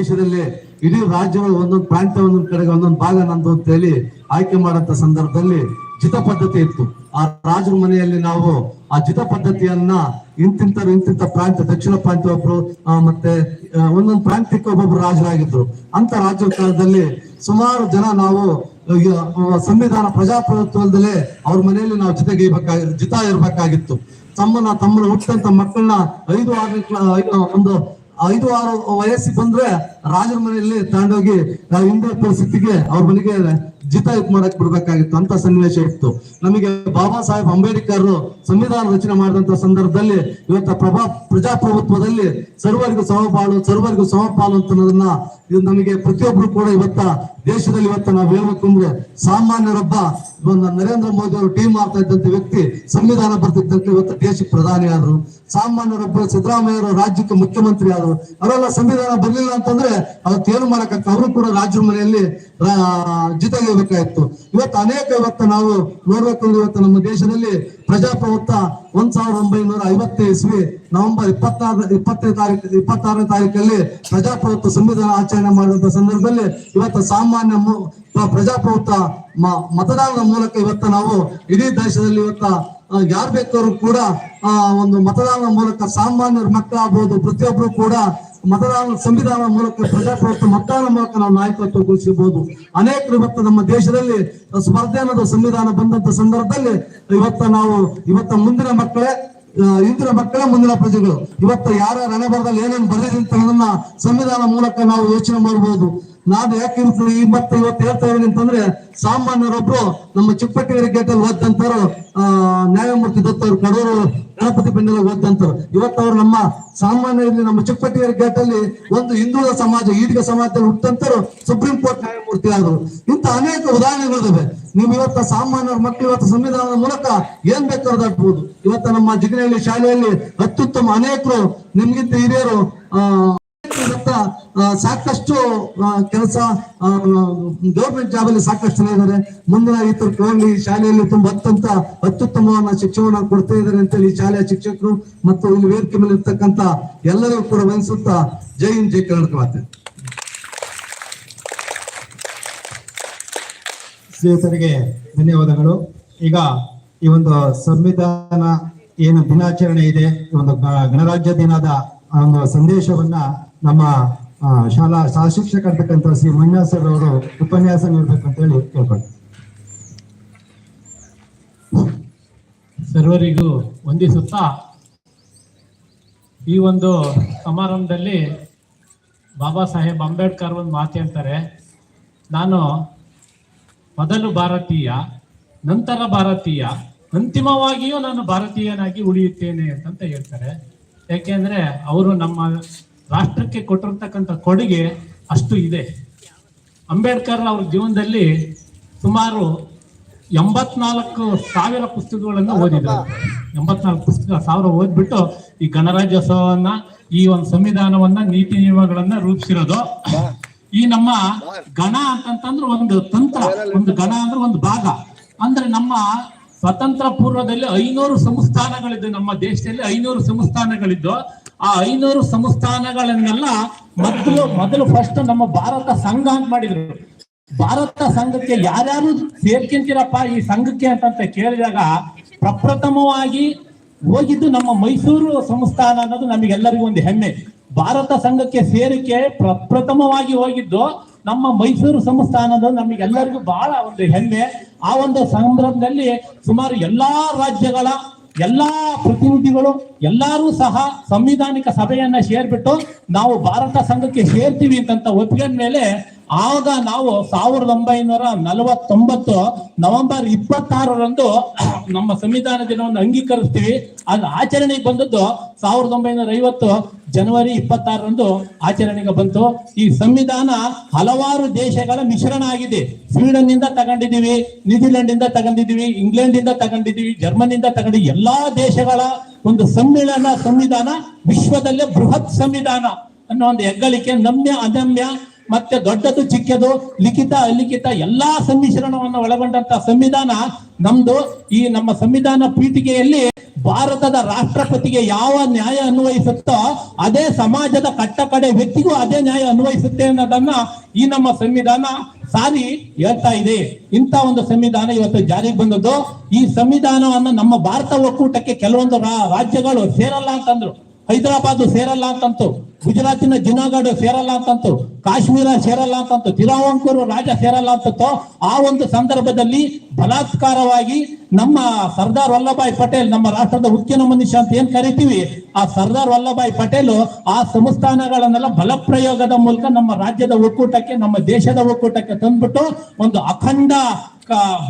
ದೇಶದಲ್ಲಿ ಇಡೀ ರಾಜ್ಯಗಳು ಒಂದೊಂದು ಪ್ರಾಂತ್ಯ, ಒಂದೊಂದು ಕಡೆಗೆ ಒಂದೊಂದು ಭಾಗ ನಂದು ಅಂತ ಹೇಳಿ ಆಯ್ಕೆ ಮಾಡಂತ ಸಂದರ್ಭದಲ್ಲಿ ಜಿತ ಪದ್ಧತಿ ಇತ್ತು. ಆ ರಾಜರ ಮನೆಯಲ್ಲಿ ನಾವು ಆ ಜಿತ ಪದ್ಧತಿಯನ್ನ ಇಂತಿಂತರು ಇಂತಿಂತ ಪ್ರಾಂತ್ಯ, ದಕ್ಷಿಣ ಪ್ರಾಂತ್ಯ ಒಬ್ರು ಮತ್ತೆ ಒಂದೊಂದು ಪ್ರಾಂತ್ಯಕ್ಕೆ ಒಬ್ಬೊಬ್ರು ರಾಜರಾಗಿದ್ರು. ಅಂತ ರಾಜ್ಯ ಕಾಲದಲ್ಲಿ ಸುಮಾರು ಜನ ನಾವು ಸಂವಿಧಾನ ಪ್ರಜಾಪ್ರಭುತ್ವದಲ್ಲೇ ಅವ್ರ ಮನೆಯಲ್ಲಿ ನಾವು ಜೊತೆಗೆ ಇರ್ಬೇಕಾಗಿ ಜಿತ ಇರ್ಬೇಕಾಗಿತ್ತು. ತಮ್ಮನ್ನ ತಮ್ಮನ್ನ ಹುಟ್ಟಂತ ಮಕ್ಕಳನ್ನ ಐದು ಐದು- ಒಂದು ಐದು ಆರು ವಯಸ್ಸಿಗೆ ಬಂದ್ರೆ ರಾಜರ ಮನೆಯಲ್ಲಿ ತಗೊಂಡೋಗಿ ಹಿಂದೆ ಪರಿಸ್ಥಿತಿಗೆ ಅವ್ರ ಮನೆಗೆ ಜಿತ ಇದ್ ಮಾಡಕ್ ಬಿಡ್ಬೇಕಾಗಿತ್ತು ಅಂತ ಸನ್ನಿವೇಶ ಇತ್ತು. ನಮಗೆ ಬಾಬಾ ಸಾಹೇಬ್ ಅಂಬೇಡ್ಕರ್ ಸಂವಿಧಾನ ರಚನೆ ಮಾಡಿದಂತ ಸಂದರ್ಭದಲ್ಲಿ ಇವತ್ತ ಪ್ರಭಾ ಪ್ರಜಾಪ್ರಭುತ್ವದಲ್ಲಿ ಸರ್ವರಿಗೂ ಸಮಪಾಲು ಸರ್ವರಿಗೂ ಸಮಪಾಲು ಅನ್ನೋದನ್ನ ಇದು ನಮಗೆ ಪ್ರತಿಯೊಬ್ರು ಕೂಡ ಇವತ್ತ ದೇಶದಲ್ಲಿ ಇವತ್ತ ನಾವು ಹೇಳ್ಬೇಕು ಅಂದ್ರೆ ಸಾಮಾನ್ಯರೊಬ್ಬ ಒಂದು ನರೇಂದ್ರ ಮೋದಿ ಅವರು ಟೀಮ್ ಮಾಡ್ತಾ ಇದ್ದಂತ ವ್ಯಕ್ತಿ ಸಂವಿಧಾನ ಬರ್ತಿದ್ದಂತೆ ಇವತ್ತು ದೇಶಕ್ಕೆ ಪ್ರಧಾನಿ ಆದ್ರು. ಸಾಮಾನ್ಯರೊಬ್ಬ ಸಿದ್ದರಾಮಯ್ಯ ಅವರು ರಾಜ್ಯಕ್ಕೆ ಮುಖ್ಯಮಂತ್ರಿ ಆದ್ರು. ಅವರೆಲ್ಲ ಸಂವಿಧಾನ ಬರ್ಲಿಲ್ಲ ಅಂತಂದ್ರೆ ಅವತ್ತೇನು ಮಾಡಕ್ಕ ಅವರು ಕೂಡ ರಾಜ್ಯ ಮನೆಯಲ್ಲಿ ಜಿತಗಿರ್ಬೇಕಾಯ್ತು ಇವತ್ತು ಅನೇಕ ಇವತ್ತು ನಾವು ನೋಡ್ಬೇಕು ಅಂದ್ರೆ ಇವತ್ತು ನಮ್ಮ ದೇಶದಲ್ಲಿ ಪ್ರಜಾಪ್ರಭುತ್ವ ಒಂದ್ ಸಾವಿರದ ಒಂಬೈನೂರ ಐವತ್ತು ಇಸ್ವಿ ನವೆಂಬರ್ ಇಪ್ಪತ್ತಾರು ಇಪ್ಪತ್ತನೇ ತಾರೀಕು, ಇಪ್ಪತ್ತಾರನೇ ತಾರೀಕಲ್ಲಿ ಪ್ರಜಾಪ್ರಭುತ್ವ ಸಂವಿಧಾನ ಆಚರಣೆ ಮಾಡುವಂತ ಸಂದರ್ಭದಲ್ಲಿ ಇವತ್ತು ಸಾಮಾನ್ಯ ಪ್ರಜಾಪ್ರಭುತ್ವ ಮತದಾನದ ಮೂಲಕ ಇವತ್ತು ನಾವು ಇಡೀ ದೇಶದಲ್ಲಿ ಇವತ್ತ ಯಾರು ಬೇಕಾದ್ರು ಕೂಡ ಒಂದು ಮತದಾನದ ಮೂಲಕ ಸಾಮಾನ್ಯರ ಮಕ್ಕಳಾಗಬಹುದು ಪ್ರತಿಯೊಬ್ಬರು ಕೂಡ ಮತದಾನ ಸಂವಿಧಾನ ಮೂಲಕ ಪ್ರಜಾಪ್ರಭುತ್ವ ಮತದಾನ ಮೂಲಕ ನಾವು ನಾಯಕತ್ವ ನಾಯಕತ್ವಗೊಳಿಸಬಹುದು ಅನೇಕರು ಇವತ್ತು ನಮ್ಮ ದೇಶದಲ್ಲಿ ಸ್ಪರ್ಧೆ ಅನ್ನೋದು ಸಂವಿಧಾನ ಬಂದಂತ ಸಂದರ್ಭದಲ್ಲಿ ಇವತ್ತ ನಾವು, ಇವತ್ತ ಮುಂದಿನ ಮಕ್ಕಳೇ ಇಂದಿನ ಮಕ್ಕಳೇ ಮುಂದಿನ ಪ್ರಜೆಗಳು. ಇವತ್ತು ಯಾರ ಹಣೆ ಬರದಲ್ಲಿ ಏನೇನು ಬರೆದಿದೆ ಅಂತ ಸಂವಿಧಾನ ಮೂಲಕ ನಾವು ಯೋಚನೆ ಮಾಡಬಹುದು ನಾನು ಯಾಕೆ ಇರ್ತೀನಿ ಈ ಮತ್ತೆ ಇವತ್ತು ಹೇಳ್ತಾ ಇದ್ದೀನಿ ಅಂತಂದ್ರೆ ಸಾಮಾನ್ಯರೊಬ್ರು ನಮ್ಮ ಚಿಕ್ಕಪಟ್ಟಿಗೆರೆ ಗೇಟ್ ಅಲ್ಲಿ ಆ, ನ್ಯಾಯಮೂರ್ತಿ ದತ್ತ ಅವರು ಕಡೂರು ಗಣಪತಿ ಬೆನ್ನೆಲ್ಲ ಓದಂತವ್ರು ಇವತ್ತು ಅವ್ರು ನಮ್ಮ ಸಾಮಾನ್ಯ ಇಲ್ಲಿ ನಮ್ಮ ಚಿಕ್ಕಪಟ್ಟಿಗೆರೆ ಗೇಟ್ ಅಲ್ಲಿ ಒಂದು ಹಿಂದುಳಿದ ಸಮಾಜ, ಈಡಿಗ ಸಮಾಜದಲ್ಲಿ ಹುಟ್ಟಂತರು ಸುಪ್ರೀಂ ಕೋರ್ಟ್ ನ್ಯಾಯಮೂರ್ತಿ ಆದರು. ಇಂತ ಅನೇಕ ಉದಾಹರಣೆಗಳಿದಾವೆ. ನೀವು ಇವತ್ತ ಸಾಮಾನ್ಯರ ಮಕ್ಕಳು ಇವತ್ತು ಸಂವಿಧಾನದ ಮೂಲಕ ಏನ್ ಬೇಕಾದ್ರೂ ದಾಟಬಹುದು ಇವತ್ತ ನಮ್ಮ ಜಿಗಿನಹಳ್ಳಿ ಶಾಲೆಯಲ್ಲಿ ಅತ್ಯುತ್ತಮ ಅನೇಕರು, ನಿಮ್ಗಿಂತ ಹಿರಿಯರು ಸಾಕಷ್ಟು ಕೆಲಸ ಗೌರ್ಮೆಂಟ್ ಜಾಬ್ ಅಲ್ಲಿ ಸಾಕಷ್ಟು ಜನ ಇದ್ದಾರೆ ಮುಂದಿನ ರೈತರು ಶಾಲೆಯಲ್ಲಿ ತುಂಬಾ ಅತ್ಯಂತ ಅತ್ಯುತ್ತಮವಾದ ಶಿಕ್ಷಣವನ್ನು ಕೊಡ್ತಾ ಇದ್ದಾರೆ ಅಂತ ಹೇಳಿ ಶಾಲೆಯ ಶಿಕ್ಷಕರು ಮತ್ತು ಇಲ್ಲಿ ವೇದಿಕೆ ಮೇಲೆ ಇರ್ತಕ್ಕಂತ ಎಲ್ಲರಿಗೂ ಕೂಡ ವಹಿಸುತ್ತಾ ಜೈ ಹಿಂದ್, ಜೈ ಕರ್ನಾಟಕ ಮಾತೆ. ಸ್ನೇಹಿತರಿಗೆ ಧನ್ಯವಾದಗಳು. ಈಗ ಈ ಒಂದು ಸಂವಿಧಾನ ಏನು ದಿನಾಚರಣೆ ಇದೆ ಒಂದು ಗಣರಾಜ್ಯ ದಿನದ ಒಂದು ಸಂದೇಶವನ್ನ ನಮ್ಮ ಶಾಲಾ ಸಹ ಶಿಕ್ಷಕರ್ತಕ್ಕಂಥ ಶ್ರೀ ಮಂಜಾ ಸರ್ ಅವರು ಉಪನ್ಯಾಸ ನೀಡಬೇಕಂತ ಹೇಳಿ ಕೇಳ್ಕೊಂಡು. ಸರ್ವರಿಗೂ ವಂದಿಸುತ್ತಾ, ಈ ಒಂದು ಸಮಾರಂಭದಲ್ಲಿ ಬಾಬಾ ಸಾಹೇಬ್ ಅಂಬೇಡ್ಕರ್ ಒಂದು ಮಾತು ಹೇಳ್ತಾರೆ. ನಾನು ಮೊದಲು ಭಾರತೀಯ, ನಂತರ ಭಾರತೀಯ, ಅಂತಿಮವಾಗಿಯೂ ನಾನು ಭಾರತೀಯನಾಗಿ ಉಳಿಯುತ್ತೇನೆ ಅಂತಂತ ಹೇಳ್ತಾರೆ. ಯಾಕೆಂದ್ರೆ ಅವರು ನಮ್ಮ ರಾಷ್ಟ್ರಕ್ಕೆ ಕೊಟ್ಟಿರ್ತಕ್ಕಂಥ ಕೊಡುಗೆ ಅಷ್ಟು ಇದೆ. ಅಂಬೇಡ್ಕರ್ ಅವ್ರ ಜೀವನದಲ್ಲಿ ಸುಮಾರು ಎಂಬತ್ನಾಲ್ಕು ಸಾವಿರ ಪುಸ್ತಕಗಳನ್ನು ಓದಿದ್ರು. ಎಂಬತ್ನಾಲ್ಕು ಪುಸ್ತಕ ಸಾವಿರ ಓದ್ಬಿಟ್ಟು ಈ ಗಣರಾಜ್ಯೋತ್ಸವವನ್ನ, ಈ ಒಂದು ಸಂವಿಧಾನವನ್ನ, ನೀತಿ ನಿಯಮಗಳನ್ನ ರೂಪಿಸಿರೋದು. ಈ ನಮ್ಮ ಗಣ ಅಂತಂತಂದ್ರೆ ಒಂದು ತಂತ್ರ, ಒಂದು ಗಣ ಅಂದ್ರೆ ಒಂದು ಭಾಗ. ಅಂದ್ರೆ ನಮ್ಮ ಸ್ವತಂತ್ರ ಪೂರ್ವದಲ್ಲಿ ಐನೂರು ಸಂಸ್ಥಾನಗಳಿದ್ದು, ನಮ್ಮ ದೇಶದಲ್ಲಿ ಐನೂರು ಸಂಸ್ಥಾನಗಳಿದ್ದು. ಆ ಐನೂರು ಸಂಸ್ಥಾನಗಳನ್ನೆಲ್ಲ ಮೊದಲು ಮೊದಲು ಫಸ್ಟ್ ನಮ್ಮ ಭಾರತ ಸಂಘ ಅಂತ ಮಾಡಿದ್ರು. ಭಾರತ ಸಂಘಕ್ಕೆ ಯಾರ್ಯಾರು ಸೇರ್ಕೊಂತೀರಪ್ಪ ಈ ಸಂಘಕ್ಕೆ ಅಂತಂತ ಕೇಳಿದಾಗ ಪ್ರಪ್ರಥಮವಾಗಿ ಹೋಗಿದ್ದು ನಮ್ಮ ಮೈಸೂರು ಸಂಸ್ಥಾನ ಅನ್ನೋದು ನಮಗೆಲ್ಲರಿಗೂ ಒಂದು ಹೆಮ್ಮೆ. ಭಾರತ ಸಂಘಕ್ಕೆ ಸೇರಿಕೆ ಪ್ರಪ್ರಥಮವಾಗಿ ಹೋಗಿದ್ದು ನಮ್ಮ ಮೈಸೂರು ಸಂಸ್ಥಾನದ ನಮಗೆಲ್ಲರಿಗೂ ಬಹಳ ಒಂದು ಹೆಮ್ಮೆ. ಆ ಒಂದು ಸಂಭ್ರಮದಲ್ಲಿ ಸುಮಾರು ಎಲ್ಲಾ ರಾಜ್ಯಗಳ ಎಲ್ಲಾ ಪ್ರತಿನಿಧಿಗಳು ಎಲ್ಲರೂ ಸಹ ಸಂವಿಧಾನಿಕ ಸಭೆಯನ್ನ ಸೇರ್ಬಿಟ್ಟು ನಾವು ಭಾರತ ಸಂಘಕ್ಕೆ ಸೇರ್ತೀವಿ ಅಂತಂತ ಒಪ್ಪಿಗೆ ಮೇಲೆ ಆಗ ನಾವು ಸಾವಿರದ ಒಂಬೈನೂರ ನಲವತ್ತೊಂಬತ್ತು ನವೆಂಬರ್ ಇಪ್ಪತ್ತಾರರಂದು ನಮ್ಮ ಸಂವಿಧಾನ ದಿನವನ್ನು ಅಂಗೀಕರಿಸ್ತೀವಿ. ಅದು ಆಚರಣೆಗೆ ಬಂದದ್ದು ಸಾವಿರದ ಒಂಬೈನೂರ ಐವತ್ತು ಜನವರಿ ಇಪ್ಪತ್ತಾರರಂದು ಆಚರಣೆಗೆ ಬಂತು. ಈ ಸಂವಿಧಾನ ಹಲವಾರು ದೇಶಗಳ ಮಿಶ್ರಣ ಆಗಿದೆ. ಸ್ವೀಡನ್ ಇಂದ ತಗೊಂಡಿದೀವಿ ನ್ಯೂಜಿಲೆಂಡ್ ಇಂದ ತಗೊಂಡಿದ್ದೀವಿ ಇಂಗ್ಲೆಂಡ್ ಇಂದ ಜರ್ಮನಿ ಇಂದ ತಗೊಂಡಿ ಎಲ್ಲಾ ದೇಶಗಳ ಒಂದು ಸಮ್ಮಿಳನ ಸಂವಿಧಾನ ವಿಶ್ವದಲ್ಲೇ ಬೃಹತ್ ಸಂವಿಧಾನ ಅನ್ನೋ ಒಂದು ಹೆಗ್ಗಳಿಕೆ, ನಮ್ಯ ಅದಮ್ಯ ಮತ್ತೆ ದೊಡ್ಡದು ಚಿಕ್ಕದು, ಲಿಖಿತ, ಅಲಿಖಿತ ಎಲ್ಲಾ ಸಮ್ಮಿಶ್ರಣವನ್ನು ಒಳಗೊಂಡಂತ ಸಂವಿಧಾನ ನಮ್ದು. ಈ ನಮ್ಮ ಸಂವಿಧಾನ ಪೀಠಿಕೆಯಲ್ಲಿ ಭಾರತದ ರಾಷ್ಟ್ರಪತಿಗೆ ಯಾವ ನ್ಯಾಯ ಅನ್ವಯಿಸುತ್ತೋ ಅದೇ ಸಮಾಜದ ಕಟ್ಟಕಡೆ ವ್ಯಕ್ತಿಗೂ ಅದೇ ನ್ಯಾಯ ಅನ್ವಯಿಸುತ್ತೆ ಅನ್ನೋದನ್ನ ಈ ನಮ್ಮ ಸಂವಿಧಾನ ಸಾರಿ ಹೇಳ್ತಾ ಇದೆ. ಇಂಥ ಒಂದು ಸಂವಿಧಾನ ಇವತ್ತು ಜಾರಿಗೆ ಬಂದದ್ದು. ಈ ಸಂವಿಧಾನವನ್ನ ನಮ್ಮ ಭಾರತ ಒಕ್ಕೂಟಕ್ಕೆ ಕೆಲವೊಂದು ರಾಜ್ಯಗಳು ಸೇರಲ್ಲ ಅಂತಂದ್ರು. ಹೈದರಾಬಾದ್ ಸೇರಲ್ಲ ಅಂತಂತು, ಗುಜರಾತಿನ ಜುನಾಗಢ ಸೇರಲ್ಲ ಅಂತಂತು, ಕಾಶ್ಮೀರ ಸೇರಲ್ಲ ಅಂತಂತು ತಿರುವಾಂಕೂರು ರಾಜ ಸೇರಲ್ಲ ಅಂತಂತು ಆ ಒಂದು ಸಂದರ್ಭದಲ್ಲಿ ಬಲಾತ್ಕಾರವಾಗಿ ನಮ್ಮ ಸರ್ದಾರ್ ವಲ್ಲಭಾಯ್ ಪಟೇಲ್, ನಮ್ಮ ರಾಷ್ಟ್ರದ ಉಕ್ಕಿನ ಮನುಷ್ಯ ಅಂತ ಏನ್ ಕರಿತೀವಿ? ಆ ಸರ್ದಾರ್ ವಲ್ಲಭಾಯ್ ಪಟೇಲ್ ಆ ಸಂಸ್ಥಾನಗಳನ್ನೆಲ್ಲ ಬಲಪ್ರಯೋಗದ ಮೂಲಕ ನಮ್ಮ ರಾಜ್ಯದ ಒಕ್ಕೂಟಕ್ಕೆ, ನಮ್ಮ ದೇಶದ ಒಕ್ಕೂಟಕ್ಕೆ ತಂದ್ಬಿಟ್ಟು ಒಂದು ಅಖಂಡ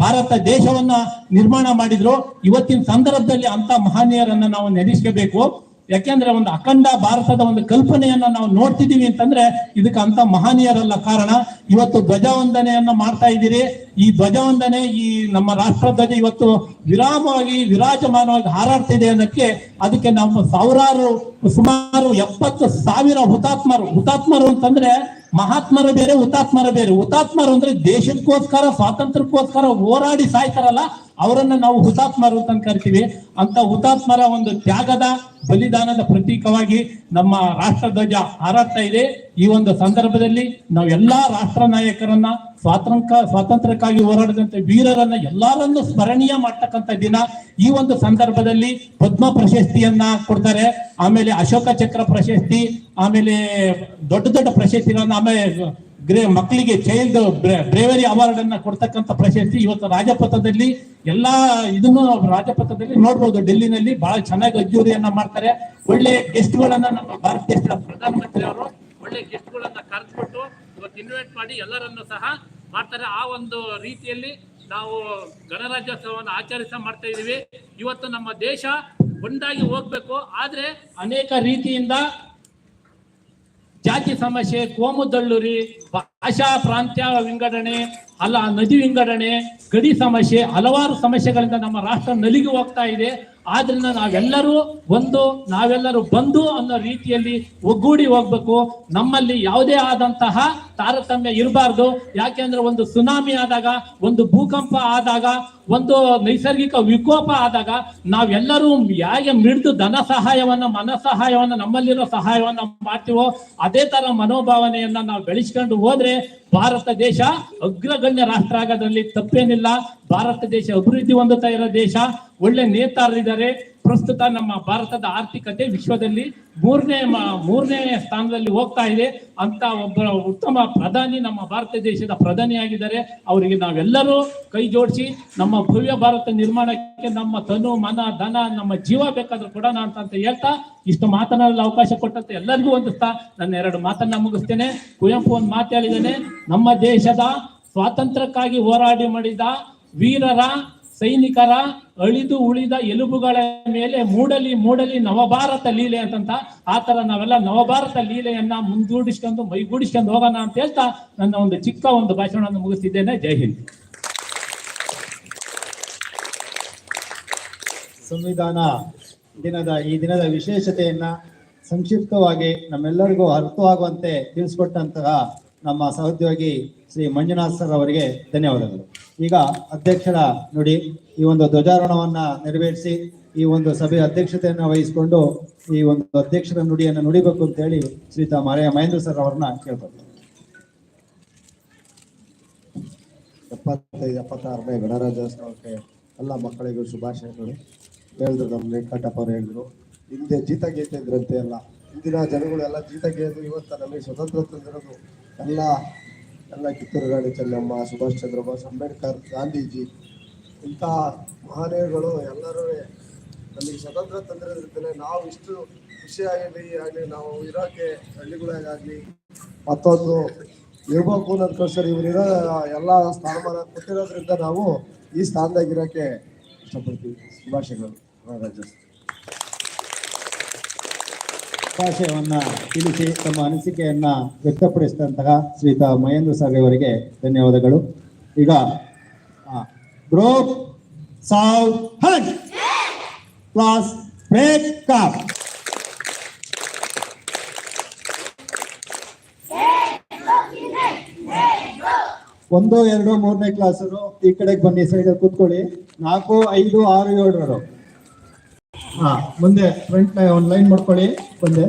ಭಾರತ ದೇಶವನ್ನ ನಿರ್ಮಾಣ ಮಾಡಿದ್ರು. ಇವತ್ತಿನ ಸಂದರ್ಭದಲ್ಲಿ ಅಂತ ಮಹನೀಯರನ್ನ ನಾವು ನೆನೆಸ್ಕೋಬೇಕು. ಯಾಕೆಂದ್ರೆ ಒಂದು ಅಖಂಡ ಭಾರತದ ಒಂದು ಕಲ್ಪನೆಯನ್ನ ನಾವು ನೋಡ್ತಿದೀವಿ ಅಂತಂದ್ರೆ ಇದಕ್ಕೆ ಅಂತ ಮಹನೀಯರಲ್ಲ ಕಾರಣ. ಇವತ್ತು ಧ್ವಜವಂದನೆಯನ್ನ ಮಾಡ್ತಾ ಇದ್ದೀರಿ. ಈ ಧ್ವಜವಂದನೆ ಈ ನಮ್ಮ ರಾಷ್ಟ್ರ ಧ್ವಜ ಇವತ್ತು ವಿರಾಮವಾಗಿ ವಿರಾಜಮಾನವಾಗಿ ಹಾರಾಡ್ತಿದೆ ಅನ್ನಕ್ಕೆ ಅದಕ್ಕೆ ನಮ್ಮ ಸಾವಿರಾರು, ಸುಮಾರು ಎಪ್ಪತ್ತು ಸಾವಿರ ಹುತಾತ್ಮರು ಹುತಾತ್ಮರು ಅಂತಂದ್ರೆ ಮಹಾತ್ಮರ ಬೇರೆ, ಹುತಾತ್ಮರ ಬೇರೆ. ಹುತಾತ್ಮರು ಅಂದ್ರೆ ದೇಶಕ್ಕೋಸ್ಕರ, ಸ್ವಾತಂತ್ರ್ಯಕ್ಕೋಸ್ಕರ ಹೋರಾಡಿ ಸಾಯ್ತಾರಲ್ಲ. ಅವರನ್ನ ನಾವು ಹುತಾತ್ಮರು ಅಂತ ಕರಿತೀವಿ. ಅಂತ ಹುತಾತ್ಮರ ಒಂದು ತ್ಯಾಗದ, ಬಲಿದಾನದ ಪ್ರತೀಕವಾಗಿ ನಮ್ಮ ರಾಷ್ಟ್ರ ಧ್ವಜ ಹಾರಾಡ್ತಾ ಇದೆ. ಈ ಒಂದು ಸಂದರ್ಭದಲ್ಲಿ ನಾವು ಎಲ್ಲಾ ರಾಷ್ಟ್ರ ನಾಯಕರನ್ನ, ಸ್ವಾತಂತ್ರ್ಯ, ಸ್ವಾತಂತ್ರ್ಯಕ್ಕಾಗಿ ಹೋರಾಡಿದಂತ ವೀರರನ್ನ ಎಲ್ಲರನ್ನು ಸ್ಮರಣೀಯ ಮಾಡ್ತಕ್ಕಂಥ ದಿನ ಈ ಒಂದು ಸಂದರ್ಭದಲ್ಲಿ ಪದ್ಮ ಪ್ರಶಸ್ತಿಯನ್ನ ಕೊಡ್ತಾರೆ. ಆಮೇಲೆ ಅಶೋಕ ಚಕ್ರ ಪ್ರಶಸ್ತಿ, ಆಮೇಲೆ ದೊಡ್ಡ ದೊಡ್ಡ ಪ್ರಶಸ್ತಿಗಳನ್ನ, ಆಮೇಲೆ ಮಕ್ಕಳಿಗೆ ಚೈಲ್ಡ್ ಬ್ರೇವರಿ ಅವಾರ್ಡ್ ಅನ್ನ ಕೊಡ್ತಕ್ಕಂಥ ಪ್ರಶಸ್ತಿ ಇವತ್ತು ರಾಜಪಥದಲ್ಲಿ ಎಲ್ಲಾ ಇದನ್ನು ರಾಜಪಥದಲ್ಲಿ ನೋಡ್ಬೋದು. ಡೆಲ್ಲಿನಲ್ಲಿ ಬಹಳ ಚೆನ್ನಾಗಿ ಅಜ್ಜೂರಿಯನ್ನ ಮಾಡ್ತಾರೆ. ಒಳ್ಳೆ ಗೆಸ್ಟ್ ಗಳನ್ನ ನಮ್ಮ ಭಾರತ ದೇಶದ ಪ್ರಧಾನಮಂತ್ರಿ ಅವರು ಒಳ್ಳೆ ಗೆಸ್ಟ್ ಗಳನ್ನ ಕರೆಸ್ಬಿಟ್ಟು ಇವತ್ತು ಇನ್ವೈಟ್ ಮಾಡಿ ಎಲ್ಲರನ್ನು ಸಹ ಮಾಡ್ತಾರೆ. ಆ ಒಂದು ರೀತಿಯಲ್ಲಿ ನಾವು ಗಣರಾಜ್ಯೋತ್ಸವವನ್ನು ಆಚರಿಸ ಮಾಡ್ತಾ ಇದೀವಿ. ಇವತ್ತು ನಮ್ಮ ದೇಶ ಒಂದಾಗಿ ಹೋಗ್ಬೇಕು. ಆದ್ರೆ ಅನೇಕ ರೀತಿಯಿಂದ ಜಾತಿ ಸಮಸ್ಯೆ ಕೋಮು ದಳ್ಳುರಿ ಭಾಷಾ ಪ್ರಾಂತ್ಯ ವಿಂಗಡಣೆ, ಅಲ್ಲ ನದಿ ವಿಂಗಡಣೆ, ಗಡಿ ಸಮಸ್ಯೆ, ಹಲವಾರು ಸಮಸ್ಯೆಗಳಿಂದ ನಮ್ಮ ರಾಷ್ಟ್ರ ನಲಿಗೆ ಹೋಗ್ತಾ ಇದೆ. ಆದ್ರಿಂದ ನಾವೆಲ್ಲರೂ ಒಂದು, ನಾವೆಲ್ಲರೂ ಬಂದು ಅನ್ನೋ ರೀತಿಯಲ್ಲಿ ಒಗ್ಗೂಡಿ ಹೋಗ್ಬೇಕು. ನಮ್ಮಲ್ಲಿ ಯಾವುದೇ ಆದಂತಹ ತಾರತಮ್ಯ ಇರಬಾರ್ದು. ಯಾಕೆಂದ್ರೆ ಒಂದು ಸುನಾಮಿ ಆದಾಗ, ಒಂದು ಭೂಕಂಪ ಆದಾಗ, ಒಂದು ನೈಸರ್ಗಿಕ ವಿಕೋಪ ಆದಾಗ ನಾವೆಲ್ಲರೂ ಹೇಗೆ ಮಿಡಿದು ಧನ ಸಹಾಯವನ್ನ, ಮನ ಸಹಾಯವನ್ನ, ನಮ್ಮಲ್ಲಿರೋ ಸಹಾಯವನ್ನ ಮಾಡ್ತೀವೋ, ಅದೇ ತರ ಮನೋಭಾವನೆಯನ್ನ ನಾವು ಬೆಳೆಸ್ಕೊಂಡು ಹೋದ್ರೆ ver ಭಾರತ ದೇಶ ಅಗ್ರಗಣ್ಯ ರಾಷ್ಟ್ರ ಆಗೋದ್ರಲ್ಲಿ ತಪ್ಪೇನಿಲ್ಲ. ಭಾರತ ದೇಶ ಅಭಿವೃದ್ಧಿ ಹೊಂದುತ್ತಾ ಇರೋ ದೇಶ. ಒಳ್ಳೆ ನೇತಾರರಿದ್ದಾರೆ. ಪ್ರಸ್ತುತ ನಮ್ಮ ಭಾರತದ ಆರ್ಥಿಕತೆ ವಿಶ್ವದಲ್ಲಿ ಮೂರನೇ ಮೂರನೇ ಸ್ಥಾನದಲ್ಲಿ ಹೋಗ್ತಾ ಇದೆ. ಅಂತ ಒಬ್ಬ ಉತ್ತಮ ಪ್ರಧಾನಿ ನಮ್ಮ ಭಾರತ ದೇಶದ ಪ್ರಧಾನಿ ಆಗಿದ್ದಾರೆ. ಅವರಿಗೆ ನಾವೆಲ್ಲರೂ ಕೈ ಜೋಡಿಸಿ ನಮ್ಮ ಭವ್ಯ ಭಾರತ ನಿರ್ಮಾಣಕ್ಕೆ ನಮ್ಮ ತನು, ಮನ, ಧನ, ನಮ್ಮ ಜೀವ ಬೇಕಾದ್ರೂ ಕೂಡ ಅಂತ ಅಂತ ಹೇಳ್ತಾ ಇಷ್ಟು ಮಾತನಾಡಲು ಅವಕಾಶ ಕೊಟ್ಟಂತ ಎಲ್ಲರಿಗೂ ಹೊಂದಿಸ್ತಾ ನನ್ನ ಎರಡು ಮಾತನ್ನ ಮುಗಿಸ್ತೇನೆ. ಕುವೆಂಪು ಒಂದು ಮಾತು ನಮ್ಮ ದೇಶದ ಸ್ವಾತಂತ್ರ್ಯಕ್ಕಾಗಿ ಹೋರಾಡಿ ಮಾಡಿದ ವೀರರ, ಸೈನಿಕರ, ಅಳಿದು ಉಳಿದ ಎಲುಬುಗಳ ಮೇಲೆ ಮೂಡಲಿ ಮೂಡಲಿ ನವಭಾರತ ಲೀಲೆ ಅಂತಂತ ಆ ಥರ ನಾವೆಲ್ಲ ನವಭಾರತ ಲೀಲೆಯನ್ನ ಮುಂದೂಡಿಸ್ಕೊಂಡು ಮೈಗೂಡಿಸ್ಕೊಂಡು ಹೋಗೋಣ ಅಂತ ಹೇಳ್ತಾ ನನ್ನ ಒಂದು ಚಿಕ್ಕ ಒಂದು ಭಾಷಣವನ್ನು ಮುಗಿಸ್ತಿದ್ದೇನೆ. ಜೈ ಹಿಂದ್. ಸಂವಿಧಾನ ದಿನದ ಈ ದಿನದ ವಿಶೇಷತೆಯನ್ನ ಸಂಕ್ಷಿಪ್ತವಾಗಿ ನಮ್ಮೆಲ್ಲರಿಗೂ ಅರ್ಥವಾಗುವಂತೆ ತಿಳಿಸ್ಕೊಟ್ಟಂತಹ ನಮ್ಮ ಸಹೋದ್ಯೋಗಿ ಶ್ರೀ ಮಂಜುನಾಥ್ ಸರ್ ಅವರಿಗೆ ಧನ್ಯವಾದಗಳು. ಈಗ ಅಧ್ಯಕ್ಷರ ನುಡಿ ಈ ಒಂದು ಧ್ವಜಾರೋಹಣವನ್ನ ನೆರವೇರಿಸಿ ಈ ಒಂದು ಸಭೆ ಅಧ್ಯಕ್ಷತೆಯನ್ನು ವಹಿಸಿಕೊಂಡು ಈ ಒಂದು ಅಧ್ಯಕ್ಷರ ನುಡಿಯನ್ನು ನುಡಿಬೇಕು ಅಂತ ಹೇಳಿ ಶ್ರೀತಾ ಮಾರಯ್ಯ ಮಹೇಂದ್ರ ಸರ್ ಅವರನ್ನ ಕೇಳ್ಕೊಳ್ತಾರೆ ಎಪ್ಪತ್ತೈದು, ಎಪ್ಪತ್ತಾರನೇ ಗಣರಾಜ್ಯೋತ್ಸವಕ್ಕೆ ಎಲ್ಲ ಮಕ್ಕಳಿಗೂ ಶುಭಾಶಯಗಳು. ಹೇಳಿದ್ರು ನಮ್ಮ ವೆಂಕಟಪ್ಪ ಅವರು ಹೇಳಿದ್ರು. ಹಿಂದೆ ಗೀತೆ ಇದ್ರಂತೆ ಅಲ್ಲ. ಇಂದಿನ ಜನಗಳು ಎಲ್ಲ ಗೀತೆಗೆದ್ದು ಇವತ್ತು ನಮಗೆ ಸ್ವತಂತ್ರ ತಂದಿರೋದು ಎಲ್ಲ ಎಲ್ಲ ಕಿತ್ತೂರು ರಾಣಿ ಚೆನ್ನಮ್ಮ, ಸುಭಾಷ್ ಚಂದ್ರ ಬೋಸ್, ಅಂಬೇಡ್ಕರ್, ಗಾಂಧೀಜಿ, ಇಂಥ ಮಹಾನೇಯರುಗಳು ಎಲ್ಲರೂ ನಮಗೆ ಸ್ವತಂತ್ರ ತಂದಿರೋದ್ರಿಂದಲೇ ನಾವು ಇಷ್ಟು ಖುಷಿಯಾಗಲಿ ಆಗಲಿ ನಾವು ಇರೋಕ್ಕೆ ಹಳ್ಳಿಗಳಾಗಲಿ ಮತ್ತೊಂದು ಇರ್ಬೇಕು ಅನ್ನೋದಕ್ಕೋಸ್ಕರ ಇವರಿರೋ ಎಲ್ಲ ಸ್ಥಾನಮಾನ ಕೊಟ್ಟಿರೋದ್ರಿಂದ ನಾವು ಈ ಸ್ಥಾನದಾಗಿರೋಕ್ಕೆ ಇಷ್ಟಪಡ್ತೀವಿ. ಶುಭಾಶಯಗಳು. ರಾಜ್ಯ ಭಾಷೆಯನ್ನ ತಿಳಿಸಿ, ತಮ್ಮ ಅನಿಸಿಕೆಯನ್ನ ವ್ಯಕ್ತಪಡಿಸಿದಂತಹ ಶ್ರೀತಾ ಮಹೇಂದ್ರ ಸಾಗರ್ ಅವರಿಗೆ ಧನ್ಯವಾದಗಳು. ಈಗ ಗ್ರೂಪ್ ಸಾವ್ ಹಂಡ್ ಕ್ಲಾಸ್ ಒಂದು, ಎರಡು, ಮೂರನೇ ಕ್ಲಾಸರು ಈ ಕಡೆಗೆ ಬನ್ನಿ ಸೈಡ್ ಕೂತ್ಕೊಳ್ಳಿ. ನಾಲ್ಕು, ಐದು, ಆರು, ಏಳರವರು. ಹಾ ಮುಂದೆ ಫ್ರಂಟ್ ಲೈನ್ ಮಾಡ್ಕೊಳ್ಳಿ ಮುಂದೆ